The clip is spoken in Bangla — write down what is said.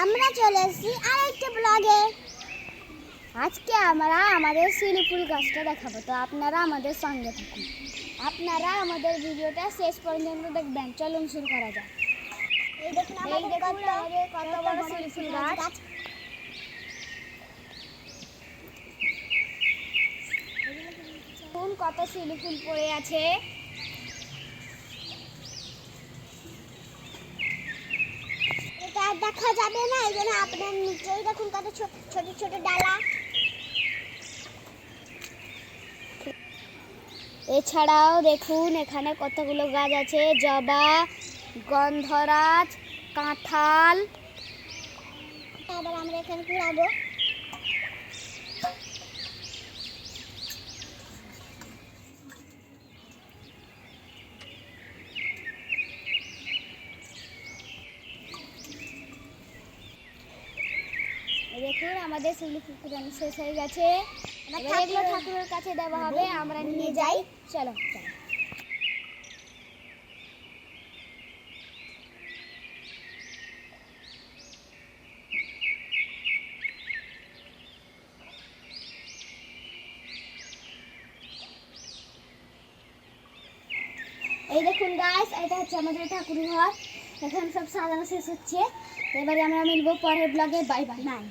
চলে এসেছি আরেকটা ব্লগে আজকে আমরা আমাদের শিলি ফুল গাছটা দেখাবো তো আপনারা আমাদের সঙ্গে থাকুন। আপনারা আমাদের ভিডিওটা শেষ পর্যন্ত দেখবেন চলুন শুরু করা যাক। এই দেখুন আমাদের কত বড় শিলি গাছ। কত শিলি ফুল পড়ে আছে এটা আর দেখা যাবে না, এই জন্য আপনার নিচেই দেখুন কত ছোট ছোট ডালা। এছাড়াও দেখুন, এখানে কতগুলো গাছ আছে, জবা, গন্ধরাজ, কাঁঠাল। আবার আমরা এখানে কুড়াবো দেখুন আমাদের শিউলি ফুকুরানি শেষ হয়ে গেছে। এগুলো ঠাকুরের কাছে দেওয়া হবে আমরা নিয়ে যাই। চলো চলো। এই দেখুন গাইস এটা হচ্ছে আমাদের ঠাকুর ঘর। এখন সব সাজানো শেষ হচ্ছে। এবারে আমরা মিলবো পরের ব্লগে বাই বাই বাই